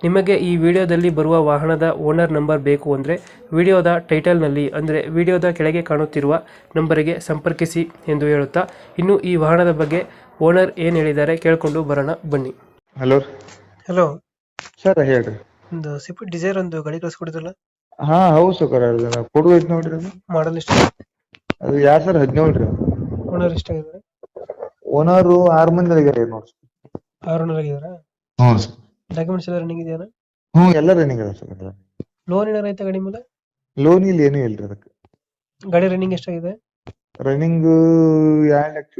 ನಿಮಗೆ ಈ ವಿಡಿಯೋದಲ್ಲಿ ಬರುವ ವಾಹನದ ಓನರ್ ನಂಬರ್ ಬೇಕು ಅಂದರೆ ವಿಡಿಯೋದ ಟೈಟಲ್ನಲ್ಲಿ ಅಂದರೆ ವಿಡಿಯೋದ ಕೆಳಗೆ ಕಾಣುತ್ತಿರುವ ನಂಬರಿಗೆ ಸಂಪರ್ಕಿಸಿ ಎಂದು ಹೇಳುತ್ತಾ ಇನ್ನು ಈ ವಾಹನದ ಬಗ್ಗೆ ಓನರ್ ಏನು ಹೇಳಿದ್ದಾರೆ ಕೇಳಿಕೊಂಡು ಬರೋಣ ಬನ್ನಿ. ಹಲೋ. ಹಲೋ. ಸರ್ ಹೇಳ್ರಿ. ಒಂದು ಸ್ವಿಫ್ಟ್ ಡಿಸೈರ್ ಒಂದು ಗಾಡಿ ಕಳಿಸ್ಕೊಡಿದ್ರಲ್ಲ ಹಾ ಹೌದು ಸರ್ ಅದು ಕೊಡು ಐತಿ ನೋಡ್ರಿ ಅದು. ಮಾಡಲ್ ಎಷ್ಟು ಅದು ಯಾರು ಸರ್ ಹದಿನೇಳು ರೀ ಓನರ್ ಎಷ್ಟಾಗಿದ್ದಾರೆ ಓನರು ಆರು ಮಂದಿ ಆಗ್ಯಾರ ನೋಡಿ ಆರು ಓನರ್ ಆಗಿದಾರಾ ಹ್ಞೂ ಸರ್. ಡಾಕ್ಯುಮೆಂಟ್ಸ್ ಎಲ್ಲ ರನ್ನಿಂಗ್ ಇದೆಯಾ ಹ್ಞೂ ಎಲ್ಲ ರನ್ನಿಂಗ್ ಅದ ಸರ್ ಎಲ್ಲ. ಲೋನ್ ಏನಾರ ಐತೆ ಗಾಡಿ ಮೇಲೆ? ಲೋನ್ ಇಲ್ಲಿ ಏನೂ ಇಲ್ರಿ ಅದಕ್ಕೆ. ಗಾಡಿ ರನ್ನಿಂಗ್ ಎಷ್ಟಾಗಿದೆ? ರನ್ನಿಂಗ್ ಎರಡು ಲಕ್ಷ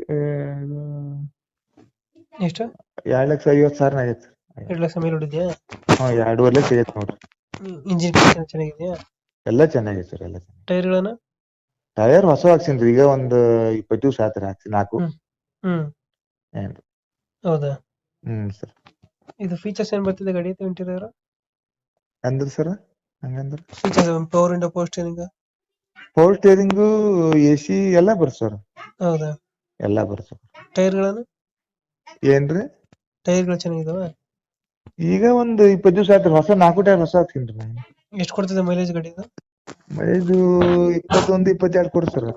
ಎಷ್ಟು? ಎರಡು ಲಕ್ಷ ಐವತ್ತು ಸಾವಿರ ಆಗೈತೆ ಎರಡು ಲಕ್ಷ ಮೇಲೆ ಹೊಡಿದ್ಯಾ? ಹಾಂ ಎರಡೂವರೆ ಲಕ್ಷ ಆಗೈತೆ ನೋಡ್ರಿ. ಇಂಜಿನ್ ಕಂಡೀಷನ್ ಚೆನ್ನಾಗಿದೆಯಾ? ಎಲ್ಲ ಚೆನ್ನಾಗಿದೆ ಸರ್ ಎಲ್ಲ ಚೆನ್ನಾಗಿ ಟೈರ್ಗಳನ್ನ ಟೈರ್ ಹೊಸ ಹಾಕ್ಸಿನ್ರಿ ಈಗ ಒಂದು ಇಪ್ಪತ್ತು ದಿವಸ ಆತ್ರಿ ಹಾಕ್ಸಿ ನಾಲ್ಕು. ಹ್ಮ್. ಹ್ಮ್. ಏನ್ರಿ. ಹೌದಾ? ಹ್ಮ್ ಸರ್. ಇದು ಫೀಚರ್ಸ್ ಏನ್ ಬರ್ತಿದೆ ಗಾಡಿ ಇಂಟೀರಿಯರ್ ಅಂದ್ರೆ ಸರ್ ಹಂಗಂದ್ರೆ? Features power window power steering power steering A C ಎಲ್ಲ ಬರ್ತ ಸರ್ ಹೌದಾ? ಎಲ್ಲ ಬರುತ್ತೆ ಟೈರ್ಗಳನ್ನು ಏನ್ರಿ ಟೈರ್ಗಳು ಚೆನ್ನಾಗಿದಾವ? ಈಗ ಒಂದು ಇಪ್ಪತ್ತು ದಿವಸ ಆಯ್ತು ಹೊಸ ನಾಲ್ಕು ಟೈರ್ ಹೊಸ ಹಾಕ್ಸಿನ್ರಿ ನಾನು. ಎಷ್ಟು ಕೊಡ್ತಿದೆ ಮೈಲೇಜ್ ಗಾಡಿ ಇದು? ಮೈಲೇಜ್ ಇಪ್ಪತ್ತೊಂದು ಇಪ್ಪತ್ತೆರಡು ಕೊಡಿ ಸರ್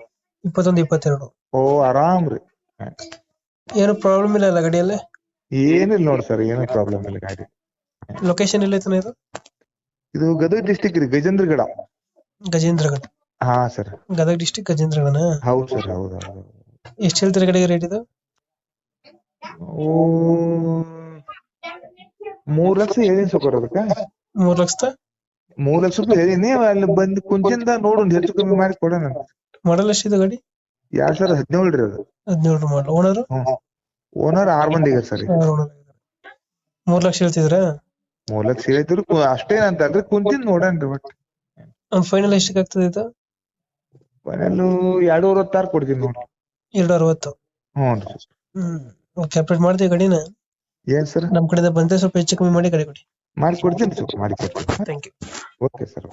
ಇಪ್ಪತ್ತೊಂದು ಇಪ್ಪತ್ತೆರಡು. ಓ ಆರಾಮ್ ರೀ ಏನು ಪ್ರಾಬ್ಲಮ್ ಇಲ್ಲ ಅಲ್ಲ ಗಾಡಿಯಲ್ಲಿ? ಏನಿಲ್ಲ ನೋಡಿ ಸರ್ ಏನು ಪ್ರಾಬ್ಲಮ್ ಇಲ್ಲ ಗಾಡಿ. ಲೊಕೇಶನ್ ಎಲ್ಲ ಐತನ ಇದು? ಇದು ಗದಗ ಡಿಸ್ಟಿಕ್ ರೀ ಗಜೇಂದ್ರಗಡ. ಗಜೇಂದ್ರಗಡ. ಹಾ ಸರ್ ಗದಗ ಡಿಸ್ಟಿಕ್ ಗಜೇಂದ್ರಗಡನ? ಹೌದು ಸರ್ ಹೌದು ಹೌದು ಎಷ್ಟು ಹೇಳ್ತೀರಾ ಗಾಡಿಗೆ ರೇಟ್ ಇದು? ಓ ಮೂರ್ ಲಕ್ಷ ಹೇಳಿನಿ ಸರ್ ಅದಕ್ಕೆ? ಮೂರ್ ಲಕ್ಷದ? ಮೂರ್ ಲಕ್ಷ ರೂಪಾಯಿ ಹೇಳಿನಿ ಅಲ್ಲಿ ಬಂದ್ ಕುಂಚಿಂದ ನೋಡೋಣ ಹೆಚ್ಚು ಕಮ್ಮಿ ಮಾಡಿ ಕೊಡೋಣ ಮಾಡಲ್ ಎಷ್ಟಿದೆ ಗಾಡಿ? ಎರಡ್ ಸರ್ ಹದಿನೇಳು ರೀ ಅದು. ಹದಿನೇಳು ಮಾಡಲ್ ಓನರ್ ಹ್ಮ್. ಓನರ್ ಆರ್ ಮಂದಿ ಸರ್ ಮೂರ್ ಲಕ್ಷ ಹೇಳ್ತಿದ್ರಾ? ಮೂರ್ ಲಕ್ಷ ಹೇಳಿದ್ರು ಅಷ್ಟೇನಂತ ಅಲ್ರಿ ಕುಂತಿಂದ ನೋಡನ್ರಿ ಬಟ್ ಫೈನಲ್ ಎಷ್ಟಕ್ಕೆ ಆಗ್ತದೆ ಇದು? ಫೈನಲ್ ಎರಡು ಅರವತ್ತಾರು ಕೊಡ್ತೀನಿ ನೋಡಿ. ಎರಡು ಅರವತ್ತು ಹ್ಞೂ ರೀ. ಹ್ಮ್. ಓಕೆ ಅಪ್ಡೇಟ್ ಮಾಡ್ತೀವಿ ಗಾಡಿನ? ಏನ್ ಸರ್ ನಮ್ ಕಡೆ ಬಂದ್ರೆ ಸ್ವಲ್ಪ ಹೆಚ್ಚು ಕಮ್ಮಿ ಮಾಡಿ ಗಾಡಿ ಕೊಡಿ. ಮಾಡಿ ಕೊಡ್ತೀನಿ ಸರ್ ಮಾಡಿ ಕೊಡ್ತೀನಿ. Thank you okay sir